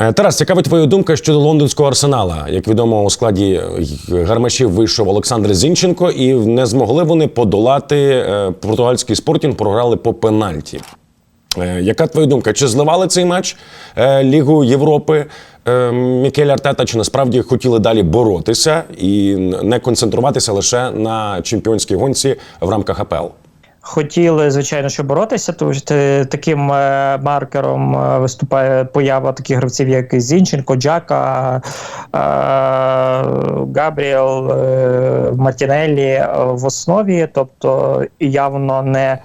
Е, Тарас, цікавить твоя думка щодо лондонського арсенала. Як відомо, у складі е, гармашів вийшов Олександр Зінченко, і не змогли вони подолати е, португальський спортінг, програли по пенальті. Яка твоя думка? Чи зливали цей матч Лігу Європи Мікель Артета, чи насправді хотіли далі боротися і не концентруватися лише на чемпіонській гонці в рамках АПЛ? Хотіли, звичайно, що боротися, тому що таким е, маркером е, виступає поява таких гравців, як Зінченко, Джака, е, Габріел, Мартінеллі в основі, тобто явно не.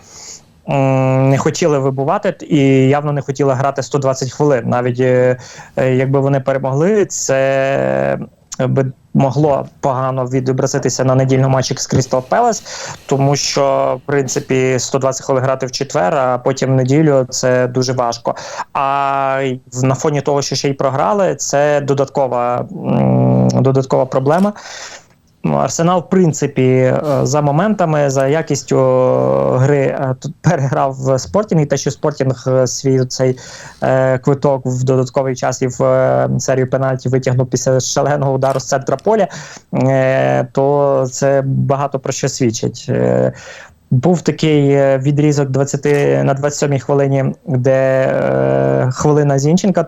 Не хотіли вибувати і явно не хотіли грати 120 хвилин. Навіть якби вони перемогли, це би могло погано відобразитися на недільному матчі з Крістал Пелес, тому що в принципі 120 хвилин грати в четвер, а потім в неділю це дуже важко. А на фоні того, що ще й програли, це додаткова, додаткова проблема. Ну, Арсенал, в принципі, е, за моментами, за якістю е, гри е, тут переграв Спортінг, і те, що Спортінг свій цей квиток в додатковий час і в серію пенальтів витягнув після шаленого удару з центра поля, то це багато про що свідчить. Був такий відрізок 20 на 27-й хвилині, де е, хвилина Зінченка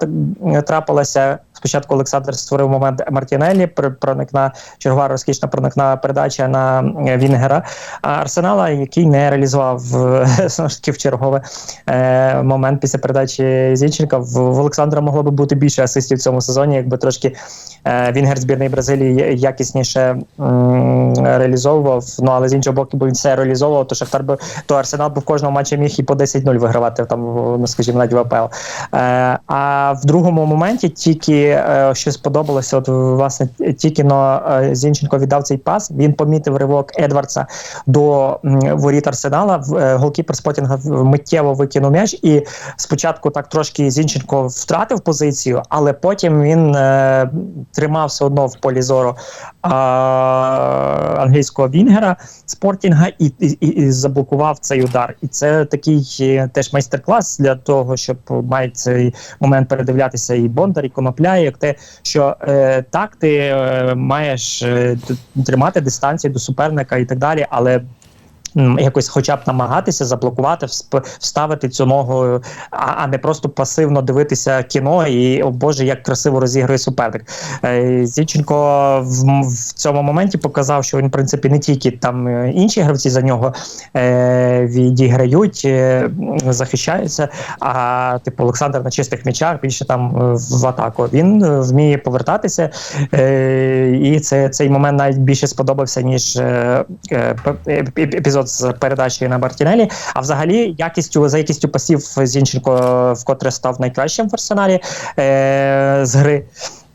трапилася. Спочатку Олександр створив момент Мартінеллі, пр- проникна чергова розкішна проникна передача на е, Вінгера Арсенала, який не реалізував е, знову ж таки в чергове е, момент після передачі Зінченка. В, Олександра могло би бути більше асистів в цьому сезоні, якби трошки Вінгер збірної Бразилії якісніше реалізовував. Ну але з іншого боку, бо він все реалізовував, то Шахтар би то Арсенал би в кожному матчі міг і по 10-0 вигравати там, ну скажімо, навіть в АПЛ. Е, а в другому моменті тільки е, що сподобалося, от власне тільки но е, Зінченко віддав цей пас. Він помітив ривок Едвардса до воріт Арсенала. Е, Голкіпер Спотінга миттєво викинув м'яч, і спочатку так трошки Зінченко втратив позицію, але потім він тримав все одно в полі зору англійського Вінгера Спортінга і, і, і, заблокував цей удар. І це такий теж майстер-клас для того, щоб мають цей момент передивлятися і Бондар, і Конопля, як те, що е, так ти е, маєш е, тримати дистанцію до суперника і так далі, але. Якось, хоча б намагатися заблокувати, вставити цю ногу, а, а не просто пасивно дивитися кіно і о Боже, як красиво розігрує суперник. Е, Зінченко в, в цьому моменті показав, що він в принципі не тільки там е, інші гравці за нього е, відіграють, е, захищаються. А типу Олександр на чистих м'ячах більше там в атаку. Він вміє повертатися, е, і це цей момент навіть більше сподобався ніж е, е, е, епізод з передачею на Мартінелі. А взагалі, якістю за якістю пасів Зінченко вкотре став найкращим в арсеналі е, з гри.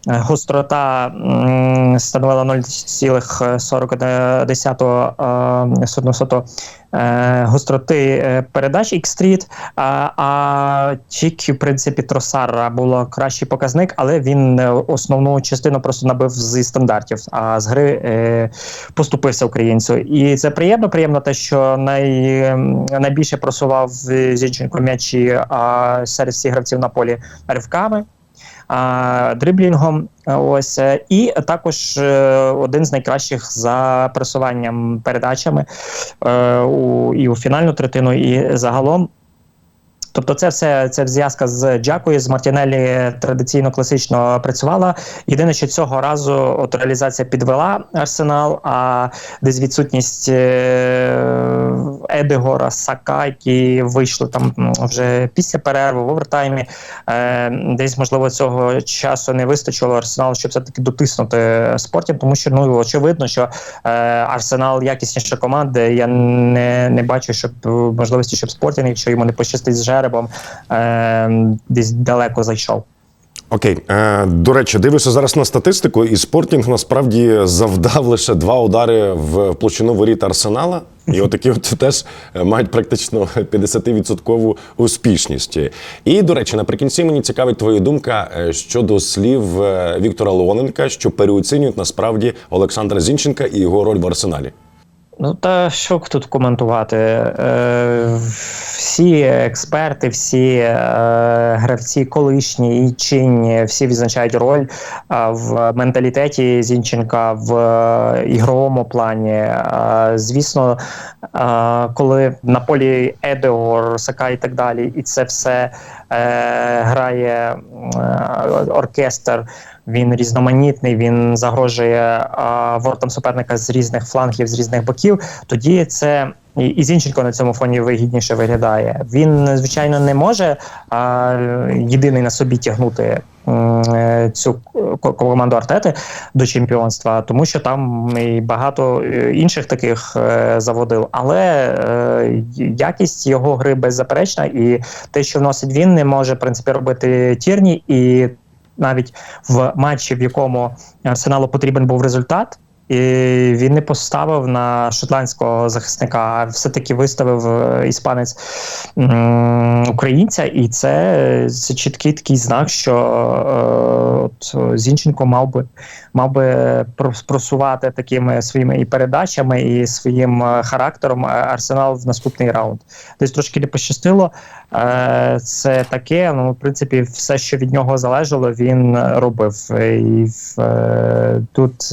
Е, Гострота становила 0,41 сотого е, гостроти е, передач X-Street, а, а тільки, в принципі, Тросара було кращий показник, але він основну частину просто набив зі стандартів, а з гри поступився українцю. І це приємно. Приємно те, що най, найбільше просував Зінченко м'ячі серед всіх гравців на полі ривками дриблінгом. Ось е, і також е, один з найкращих за пресуванням передачами е, у, і у фінальну третину, і загалом. Тобто, це все це зв'язка з Джакою, з Мартінеллі традиційно класично працювала. Єдине, що цього разу от реалізація підвела арсенал, а десь відсутність е, Едегора, Сака, які вийшли там вже після перерви в овертаймі. Е, десь можливо цього часу не вистачило арсеналу, щоб все таки дотиснути спортів, тому що ну очевидно, що е, арсенал якісніша команда. Я не, не бачу, щоб можливості, щоб спортінг, якщо йому не пощастить з жеребом, е, десь далеко зайшов. Окей, е, до речі, дивлюся зараз на статистику, і Спортінг насправді завдав лише два удари в площину воріт Арсенала. І отакі от теж мають практично 50% успішність. І, до речі, наприкінці мені цікавить твоя думка е, щодо слів е, Віктора Леоненка, що переоцінюють насправді Олександра Зінченка і його роль в арсеналі. Ну та що тут коментувати? Е, всі експерти, всі е, гравці колишні і чинні, всі відзначають роль в менталітеті Зінченка в е, ігровому плані. Е, звісно, е, коли на полі Едеор, Сака і так далі, і це все е, грає е, оркестр. Він різноманітний, він загрожує а, вортам суперника з різних флангів, з різних боків. Тоді це і, і Зінченко на цьому фоні вигідніше виглядає. Він, звичайно, не може а, єдиний на собі тягнути м, е, цю команду Артети до чемпіонства, тому що там і багато е, інших таких е, заводив. Але е, якість його гри беззаперечна, і те, що вносить він, не може в принципі робити Тірні і навіть в матчі, в якому Арсеналу потрібен був результат. І він не поставив на шотландського захисника, а все-таки виставив е, іспанець українця, і це, це чіткий такий знак, що е, от Зінченко мав би мав би просувати такими своїми і передачами, і своїм е, характером арсенал в наступний раунд. Десь трошки не пощастило. Це таке. Ну, в принципі, все, що від нього залежало, він робив. І е, тут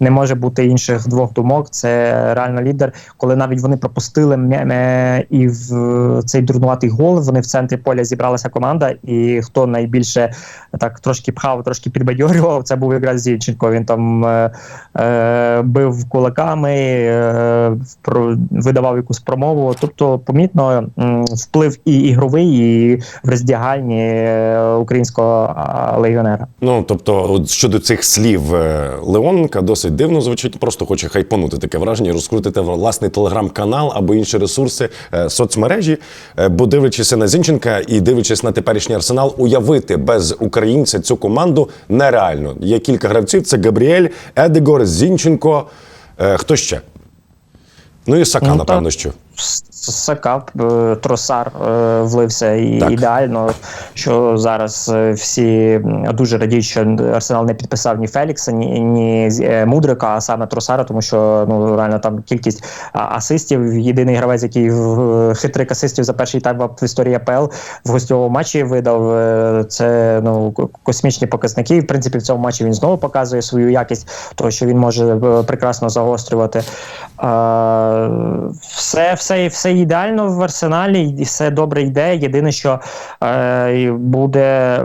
не може бути інших двох думок. Це реально лідер. Коли навіть вони пропустили і в цей дурнуватий гол, вони в центрі поля зібралася команда, і хто найбільше так трошки пхав, трошки підбадьорював, це був якраз Зінченко. Він там е, е, бив кулаками, е, про, видавав якусь промову. Тобто, помітно м, вплив і ігровий, і в роздягальні е, українського легіонера. Ну тобто, щодо цих слів е, Леоненка, досить дивно звучить. Просто хоче хайпанути таке враження, розкрутити власний телеграм-канал або інші ресурси е, соцмережі. Е, Бо дивлячись на Зінченка і дивлячись на теперішній арсенал, уявити без українця цю команду нереально. Є кілька гравців: це Габріель, Едегор, Зінченко. Е, Хто ще? Ну і Сака, Ну, напевно, що. Сакап, е, тросар е, влився і Так. ідеально, що зараз е, всі дуже радіють, що Арсенал не підписав ні Фелікса, ні, ні Мудрика, а саме Тросара, тому що ну реально там кількість асистів. Єдиний гравець, який хитрик асистів за перший тайм в історії АПЛ в гостьовому матчі видав. Це ну космічні показники. І, В принципі, в цьому матчі він знову показує свою якість, того що він може прекрасно загострювати. Все, все, все ідеально в арсеналі, і все добре йде. Єдине, що е, буде,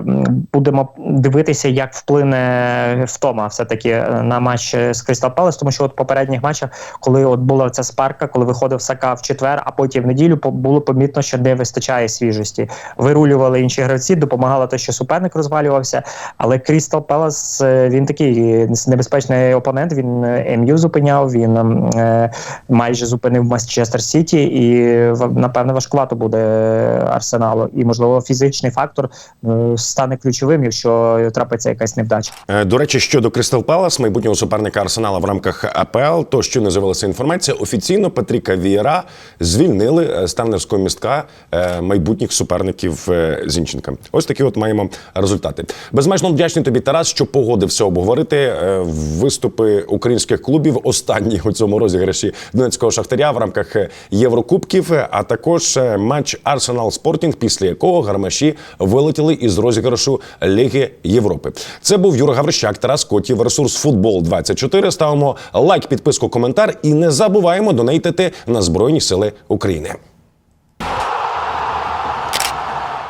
будемо дивитися, як вплине втома все-таки е, на матч з Кристал Палас, тому що от в попередніх матчах, коли от була ця спарка, коли виходив Сака в четвер, а потім в неділю було помітно, що не вистачає свіжості. Вирулювали інші гравці, допомагало те, що суперник розвалювався. Але Крістал Пелас він такий небезпечний опонент. Він е, МЮ зупиняв, він е, майже зупинив Манчестер Сіті, і в- напевне важкувато буде арсеналу. І можливо фізичний фактор е, стане ключовим, якщо трапиться якась невдача. Е, До речі, щодо Кристал Палас, майбутнього суперника Арсенала в рамках АПЛ, то що не з'явилася інформація, офіційно Патріка Вієра звільнили е, з тренерського містка майбутніх суперників Зінченка. Ось такі от маємо результати. Безмежно вдячний тобі, Тарас, що погодився обговорити виступи українських клубів останні у цьому розіграші Донецького шахтаря в рамках Єврокубків, а також е, матч Арсенал Спортінг, після якого гармаші вилетіли із розіграшу Ліги Європи. Це був Юра Гаврищак, Тарас Котів, ресурс Футбол 24 Ставимо лайк, підписку, коментар і не забуваємо донейтити на Збройні Сили України.